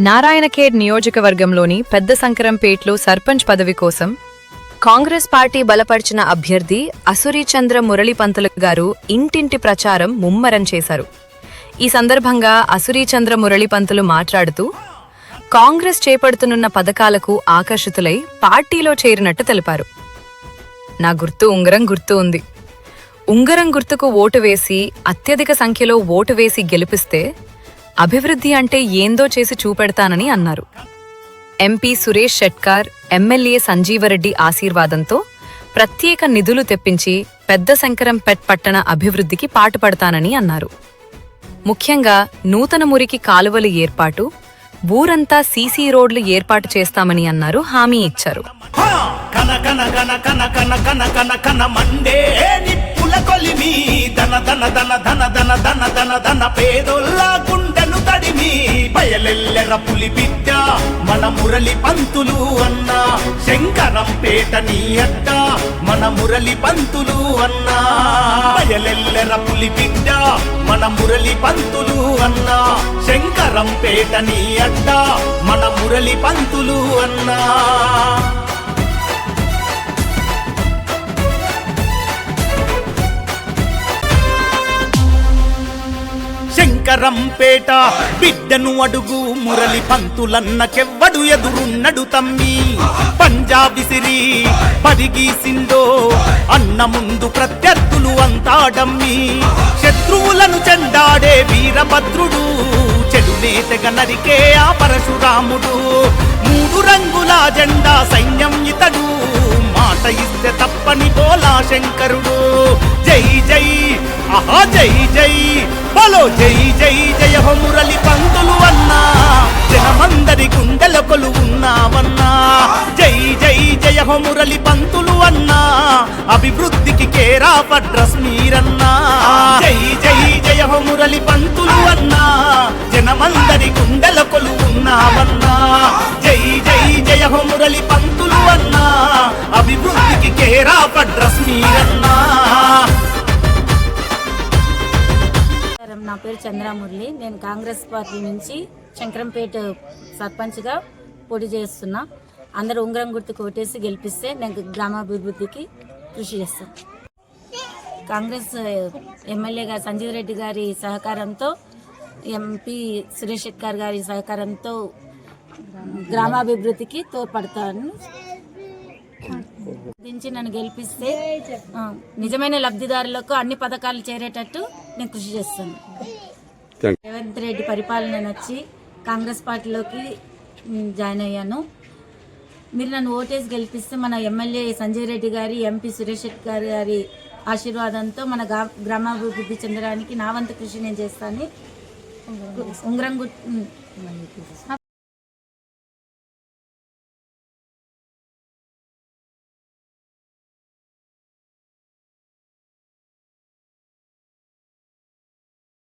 నారాయణఖేడ్ నియోజకవర్గంలోని పెద్ద సంకరంపేట్లో సర్పంచ్ పదవి కోసం కాంగ్రెస్ పార్టీ బలపరిచిన అభ్యర్థి అసురీచంద్ర మురళీపంతులు గారు ఇంటింటి ప్రచారం ముమ్మరం చేశారు. ఈ సందర్భంగా అసురీచంద్ర మురళీపంతులు మాట్లాడుతూ కాంగ్రెస్ చేపడుతున్న పథకాలకు ఆకర్షితులై పార్టీలో చేరినట్టు తెలిపారు. నా గుర్తు ఉంగరం గుర్తు ఉంది. ఉంగరం గుర్తుకు ఓటు వేసి అత్యధిక సంఖ్యలో ఓటు వేసి గెలిపిస్తే అభివృద్ధి అంటే ఏందో చేసి చూపెడతానని అన్నారు. ఎంపీ సురేష్ షెట్కార్ ఎమ్మెల్యే సంజీవరెడ్డి ఆశీర్వాదంతో ప్రత్యేక నిధులు తెప్పించి పెద్ద శంకరంపేట్ పట్టణ అభివృద్ధికి పాటుపడతానని అన్నారు. ముఖ్యంగా నూతన మురికి కాలువలు ఏర్పాటు ఊరంతా సీసీ రోడ్లు ఏర్పాటు చేస్తామని అన్నారు హామీ ఇచ్చారు. హా! బయలెల్లెర పులి బిడ్డ మన మురళి పంతులు అన్నా. శంకరం పేట నీ అడ్డ మన మురళి పంతులు అన్నా. బయలెల్లెర పులి బిడ్డ మన మురళి పంతులు అన్నా. శంకరం పేట నీ అడ్డ మన మురళి పంతులు అన్నా. శంకరంపేట. బిడ్డను అడుగు మురళి పంతులన్నకెవ్వడు ఎదురున్నడు తమ్మి. పంజాబిసిరి పరిగీసిందో అన్న ముందు ప్రత్యర్థులు అంతా డమ్మి. శత్రువులను చెండాడే వీరభద్రుడు చెడు నేతగ నరికే ఆ పరశురాముడు. మూడు రంగుల జెండా సైన్యం ఇతడు మాట ఇస్తే తప్పని బోలా శంకరుడు. జై జై ఆహా జై జై బలో జై జై జయ హో మురళి పంతులు అన్నా జనమందరి గుండెల కొలు జై జై జయ హో మురళి పంతులు అన్నా అభివృద్ధికి కేరా పడ్రస్ మీరన్నా. జై జై జయ హో మురళి పంతులు అన్నా జనమందరి గుండెల కొలు జై జై జయ హో మురళి పంతులు అన్నా అభివృద్ధికి కేరా పడ్రస్ మీరన్నా. నా పేరు చంద్రామురళి. నేను కాంగ్రెస్ పార్టీ నుంచి శంకరంపేట సర్పంచ్గా పోటీ చేస్తున్నా. అందరూ ఉంగరం గుర్తుకు ఓటేసి గెలిపిస్తే నేను గ్రామాభివృద్ధికి కృషి చేస్తాను కాంగ్రెస్ ఎమ్మెల్యే గారు సంజీవ్ రెడ్డి గారి సహకారంతో ఎంపీ సురేష్ శెట్కర్ గారి సహకారంతో గ్రామాభివృద్ధికి తోడ్పడతాను దించి నన్ను గెలిపిస్తే నిజమైన లబ్ధిదారులకు అన్ని పథకాలు చేరేటట్టు నేను కృషి చేస్తాను. రేవంత్ రెడ్డి పరిపాలన నచ్చి కాంగ్రెస్ పార్టీలోకి జాయిన్ అయ్యాను. మీరు నన్ను ఓటేసి గెలిపిస్తే మన ఎమ్మెల్యే సంజయ్ రెడ్డి గారి ఎంపీ సురేష్ రెడ్డి గారి గారి ఆశీర్వాదంతో మన గ్రామాభివృద్ధి చెందడానికి నా వంతు కృషి నేను చేస్తాను. ఉంగరం గుర్తు